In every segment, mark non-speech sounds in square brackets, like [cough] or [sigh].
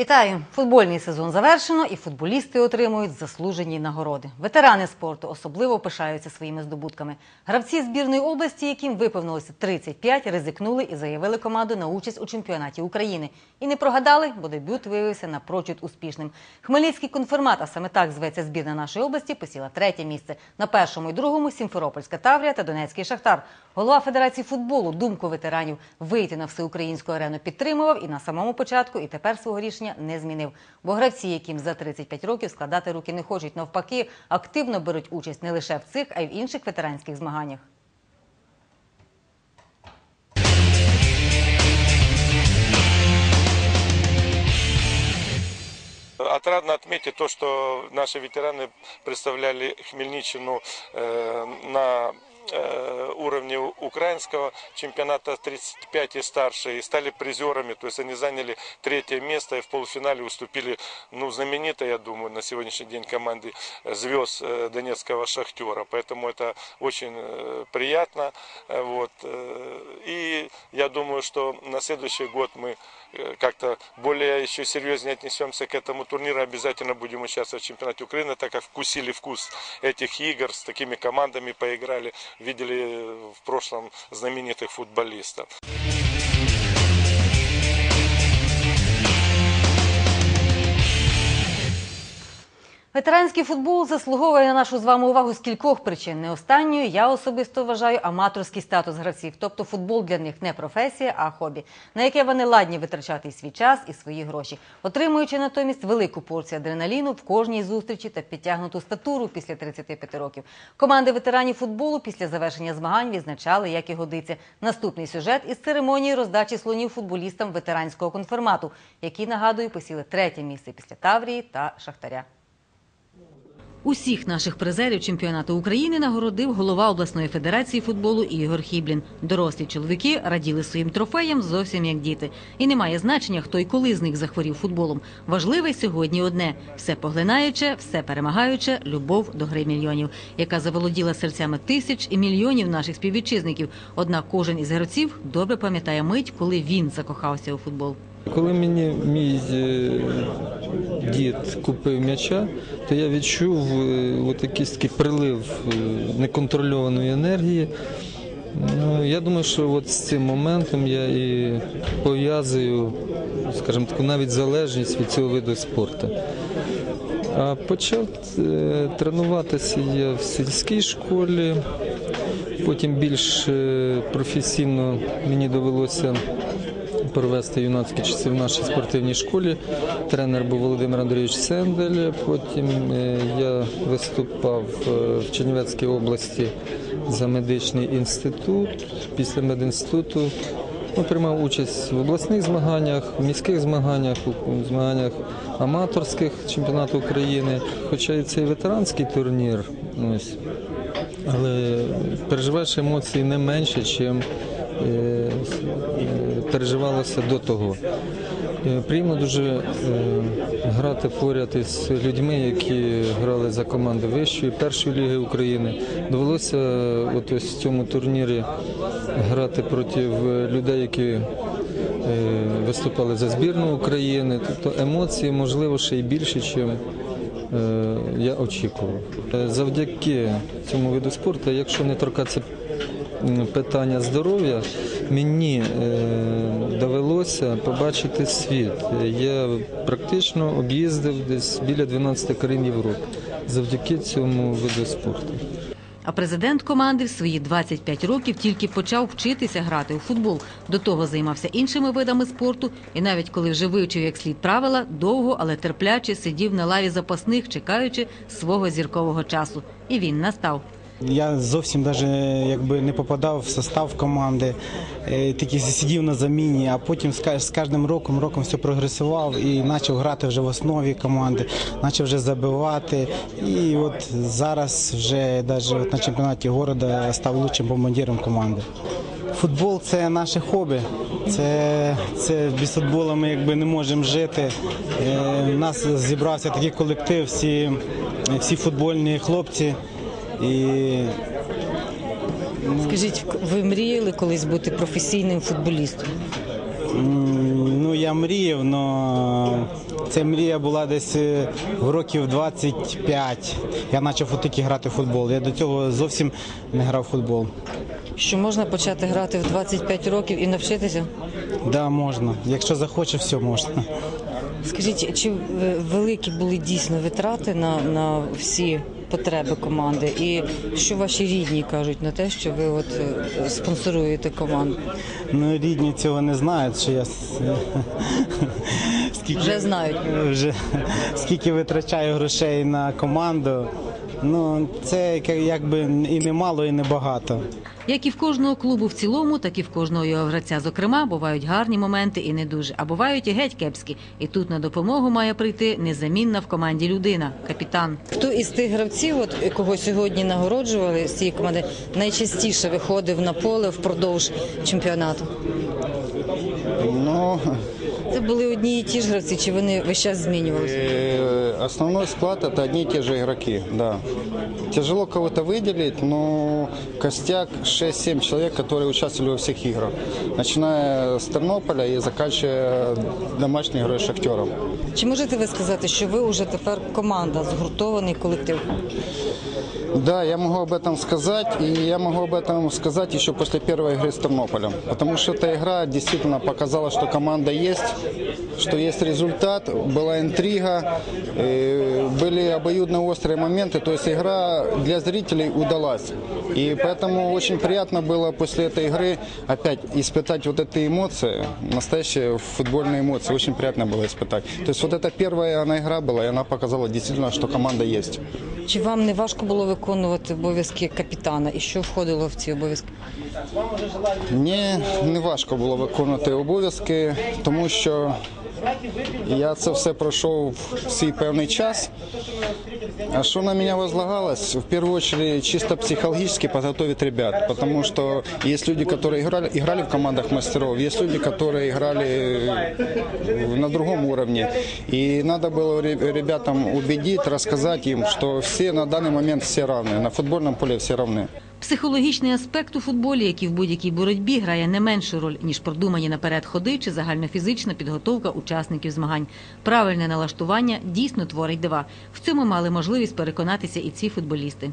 Вітаю! Футбольний сезон завершено, і футболісти отримують заслужені нагороди. Ветерани спорту особливо пишаються своїми здобутками. Гравці збірної області, яким виповнилося 35, ризикнули і заявили команду на участь у чемпіонаті України. І не прогадали, бо дебют виявився напрочуд успішним. Хмельницький конфермат, а саме так зветься збірна нашої області, посіла третє місце. На першому і другому Сімферопольська Таврія та Донецький Шахтар. Голова Федерації футболу думку ветеранів вийти на всеукраїнську арену підтримував і на самому початку, і тепер свого рішення не змінив. Бо гравці, яким за 35 років складати руки не хочуть, навпаки, активно беруть участь не лише в цих, а й в інших ветеранських змаганнях. Отрадно отметить то, что наши ветераны представляли Хмельниччину э, на э, уровне украинского чемпионата 35 и старше и стали призерами, то есть они заняли третье место и в полуфинале уступили, ну, знаменитой, я думаю, на сегодняшний день команде звезд э, Донецкого Шахтера, поэтому это очень э, приятно, э, вот, э, и я думаю, что на следующий год мы э, как-то более еще серьезнее отнесемся к этому турниру, обязательно будем участвовать в чемпионате Украины, так как вкусили вкус этих игр, с такими командами поиграли, видели в прошлом знаменитых футболистов. Ветеранський футбол заслуговує на нашу з вами увагу з кількох причин. Не останньою я особисто вважаю аматорський статус гравців. Тобто футбол для них не професія, а хобі, на яке вони ладні витрачати і свій час і свої гроші, отримуючи натомість велику порцію адреналіну в кожній зустрічі та підтягнуту статуру після 35 років. Команди ветеранів футболу після завершення змагань відзначали, як і годиться. Наступний сюжет із церемонії роздачі слонів футболістам ветеранського конфермату, які нагадую посіли третє місце після Таврії та Шахтаря. Усіх наших призерів чемпіонату України нагородив голова обласної федерації футболу Ігор Хіблін. Дорослі чоловіки раділи своїм трофеям зовсім як діти. І немає значення, хто і коли з них захворів футболом. Важливе сьогодні одне: все поглинаюче, все перемагаюче, любов до гри мільйонів, яка заволоділа серцями тисяч і мільйонів наших співвітчизників. Однак кожен із гравців добре пам'ятає мить, коли він закохався у футбол. Коли мені мій е, дід купив м'яча, то я відчув е, якийсь такий прилив е, неконтрольованої енергії. Ну, я думаю, що от з цим моментом я і пов'язую, скажімо так, навіть залежність від цього виду спорту. А почав е, тренуватися я в сільській школі, потім більш е, професійно мені довелося провести юнацькі часи в нашій спортивній школі. Тренер був Володимир Андрійович Сендель. Потім е, я виступав е, в Чернівецькій області за медичний інститут. Після медінституту ну, приймав участь в обласних змаганнях, в міських змаганнях, у змаганнях аматорських чемпіонату України. Хоча і цей ветеранський турнір, ось, але переживаєш емоції не менше, ніж переживалося до того. Е, Приємно дуже е, грати поряд із людьми, які грали за команди вищої, першої ліги України. Довелося е, от ось в цьому турнірі грати проти людей, які е, виступали за збірну України. Тобто емоції, можливо, ще й більше, ніж я очікував. Е, Завдяки цьому виду спорту, якщо не торкатися питання здоров'я, мені е, довелося побачити світ. Я практично об'їздив десь біля 12 країн Європи завдяки цьому виду спорту. А президент команди в свої 25 років тільки почав вчитися грати у футбол. До того займався іншими видами спорту, і навіть коли вже вивчив як слід правила, довго, але терпляче сидів на лаві запасних, чекаючи свого зіркового часу. І він настав. Я зовсім даже якби не попадав в состав команди, е, тільки сидів на заміні, а потім з кожним роком роком все прогресував і почав грати вже в основі команди, почав вже забивати. І от зараз вже навіть на чемпіонаті міста став лучшим бомбардиром команди. Футбол це наше хобі. Це, це без футболу ми якби не можемо жити. Е, у нас зібрався такий колектив, всі, всі футбольні хлопці. І Скажіть, ви мріяли колись бути професійним футболістом? ну я мріяв, але Ця мрія була десь е, в років 25. Я почав тільки грати в футбол. Я до цього зовсім не грав в футбол. Що можна почати грати в 25 років і навчитися? Да, можна. Якщо захоче, все можна. Скажіть, чи е, великі були дійсно витрати на, на всі потреби команди? І що ваші рідні кажуть на те, що ви от е, спонсоруєте команду? Ну, рідні цього не знають, що я [laughs] скільки Вже знають. вже скільки витрачаю грошей на команду. Ну, це якби і не мало, і не багато. Як і в кожного клубу в цілому, так і в кожного його гравця, зокрема, бувають гарні моменти і не дуже, а бувають і геть кепські. І тут на допомогу має прийти незамінна в команді людина, капітан. Хто із тих гравців, от кого сьогодні нагороджували з цієї команди, найчастіше виходив на поле впродовж чемпіонату? Ну, Це були одні і ті ж гравці, чи вони весь час змінювалися? э, основной склад это одни и те же игроки, да. Тяжело кого-то выделить, но костяк 6-7 человек, которые участвовали во всех играх. Начиная с Тернополя и заканчивая домашней игрой с Шахтером. Чи можете ви сказати, що ви вже тепер команда, згуртований колектив? Да, я могу об этом сказать, и я могу об этом сказать еще после первой игры с Тернополем. Потому что эта игра действительно показала, что команда есть, что есть результат, была интрига, э, были обоюдно острые моменты. То есть игра для зрителей удалась. И поэтому очень приятно было после этой игры опять испытать вот эти эмоции, настоящие футбольные эмоции. Очень приятно было испытать. То есть вот эта первая она игра была, и она показала действительно, что команда есть. Чи вам не важко було виконувати обов'язки капітана? І що входило в ці обов'язки? Мені не важко було виконувати обов'язки, тому що я це все пройшов в свій певний час. А что на меня возлагалось? В первую очередь чисто психологически подготовить ребят, потому что есть люди, которые играли, играли в командах мастеров, есть люди, которые играли э, на другом уровне. И надо было ре- ребятам убедить, рассказать им, что все на данный момент все равны, на футбольном поле все равны. Психологічний аспект у футболі, який в будь-якій боротьбі грає не меншу роль, ніж продумані наперед ходи чи загальнофізична підготовка учасників змагань. Правильне налаштування дійсно творить дива. В цьому мали можливість переконатися і ці футболісти.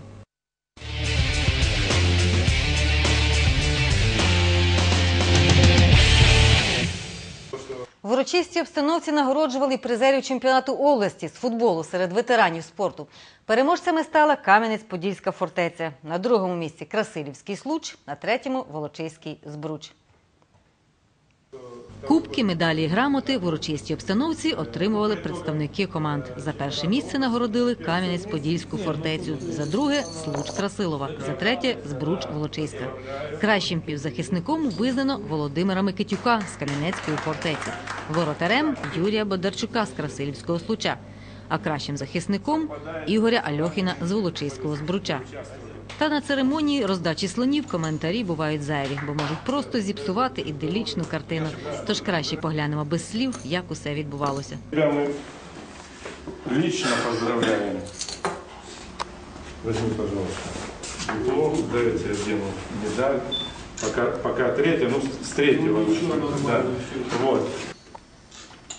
В урочистій обстановці нагороджували призерів чемпіонату області з футболу серед ветеранів спорту. Переможцями стала Кам'янець-Подільська фортеця. На другому місці Красилівський случ, на третьому Волочиський збруч. Кубки, медалі і грамоти в урочистій обстановці отримували представники команд. За перше місце нагородили Кам'янець-Подільську фортецю, за друге Случ Красилова, за третє Збруч Волочиська. Кращим півзахисником визнано Володимира Микитюка з Кам'янецької фортеці, воротарем Юрія Бодарчука з Красилівського случа, а кращим захисником Ігоря Альохіна з Волочиського збруча. Та на церемонії роздачі слонів коментарі бувають зайві, бо можуть просто зіпсувати іделічну картину. Тож краще поглянемо без слів, як усе відбувалося. Тебя мы лично поздравляем. Возьми, пожалуйста. Диплом, дайте я одену медаль. Пока, пока третья, ну с третьего. Да. Вот.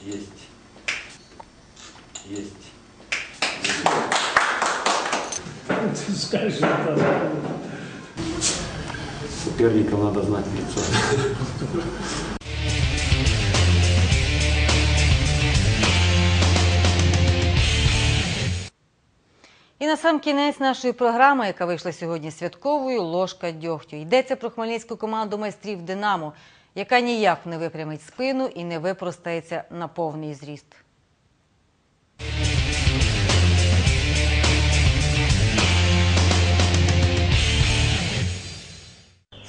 Есть. Есть. Соперникам надо знать лицо. І на сам кінець нашої програми, яка вийшла сьогодні святковою, ложка дьогтю. Йдеться про хмельницьку команду майстрів Динамо, яка ніяк не випрямить спину і не випростається на повний зріст.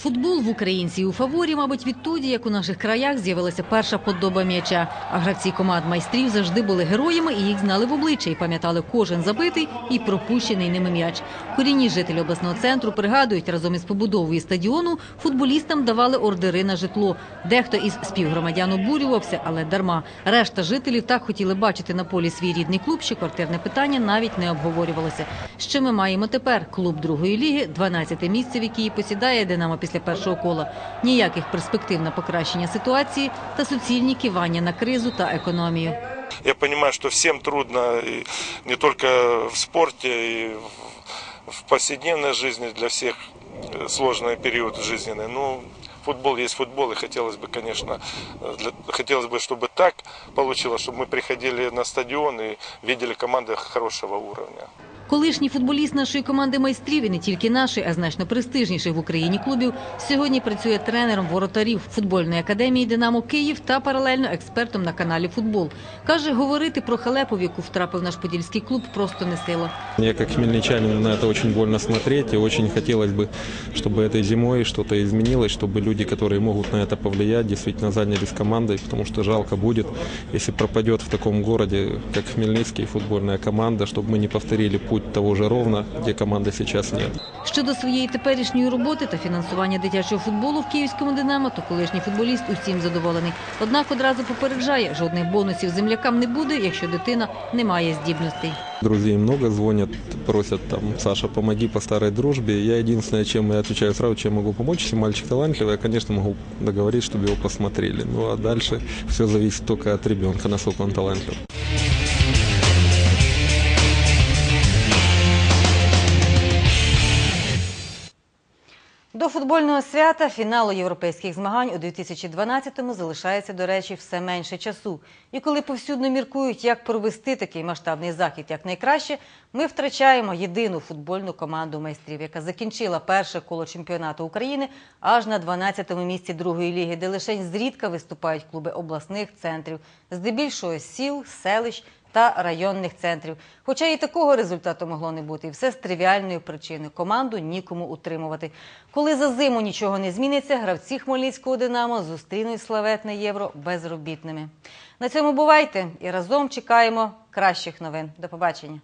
Футбол в українців у фаворі, мабуть, відтоді, як у наших краях з'явилася перша подоба м'яча. А гравці команд майстрів завжди були героями і їх знали в обличчя і пам'ятали кожен забитий і пропущений ними м'яч. Корінні жителі обласного центру пригадують, разом із побудовою стадіону футболістам давали ордери на житло. Дехто із співгромадян обурювався, але дарма. Решта жителів так хотіли бачити на полі свій рідний клуб, що квартирне питання навіть не обговорювалося. Що ми маємо тепер? Клуб другої ліги, 12 місце, в якій посідає Динамо після першого кола. Ніяких перспектив на покращення ситуації та суцільні кивання на кризу та економію. Я понимаю, что всем трудно, и не только в спорте, и в- в повседневной жизни для всех э, сложный период жизненный. Ну, футбол есть футбол, и хотелось бы, конечно, э, для- хотелось бы, чтобы так получилось, чтобы мы приходили на стадион и видели команды хорошего уровня. Колишній футболіст нашої команди майстрів і не тільки нашої, а значно престижніших в Україні клубів, сьогодні працює тренером воротарів футбольної академії Динамо Київ та паралельно експертом на каналі Футбол. Каже, говорити про халепу, в яку втрапив наш подільський клуб, просто не сила. Мне как хмельничанину на это очень больно смотреть, и очень хотелось бы, чтобы этой зимой что-то изменилось, чтобы люди, которые могут на это повлиять, действительно занялись командой, потому что жалко будет, если пропадет в таком городе, как Хмельницкий, футбольная команда, чтобы мы не повторили путь того же Ровно, где команды сейчас нет. Щодо своєї теперішньої роботи та фінансування дитячого футболу в київському Динамо, то колишній футболіст усім задоволений. Однак одразу попереджає, жодних бонусів землякам не буде, якщо дитина не має здібностей. Друзей много звонят, просят там, Саша, помоги по старой дружбе. Я единственное, чем я отвечаю сразу, чем могу помочь, если мальчик талантливый, я, конечно, могу договорить, чтобы его посмотрели. Ну а дальше все зависит только от ребенка, насколько он талантлив. Футбольного свята фіналу європейських змагань у 2012-му залишається, до речі, все менше часу. І коли повсюдно міркують, як провести такий масштабний захід як найкраще, ми втрачаємо єдину футбольну команду майстрів, яка закінчила перше коло чемпіонату України аж на 12-му місці другої ліги, де лише зрідка виступають клуби обласних центрів, здебільшого сіл, селищ та районних центрів. Хоча і такого результату могло не бути, і все з тривіальної причини. Команду нікому утримувати. Коли за зиму нічого не зміниться, гравці Хмельницького Динамо зустрінуть славетне євро безробітними. На цьому бувайте і разом чекаємо кращих новин. До побачення.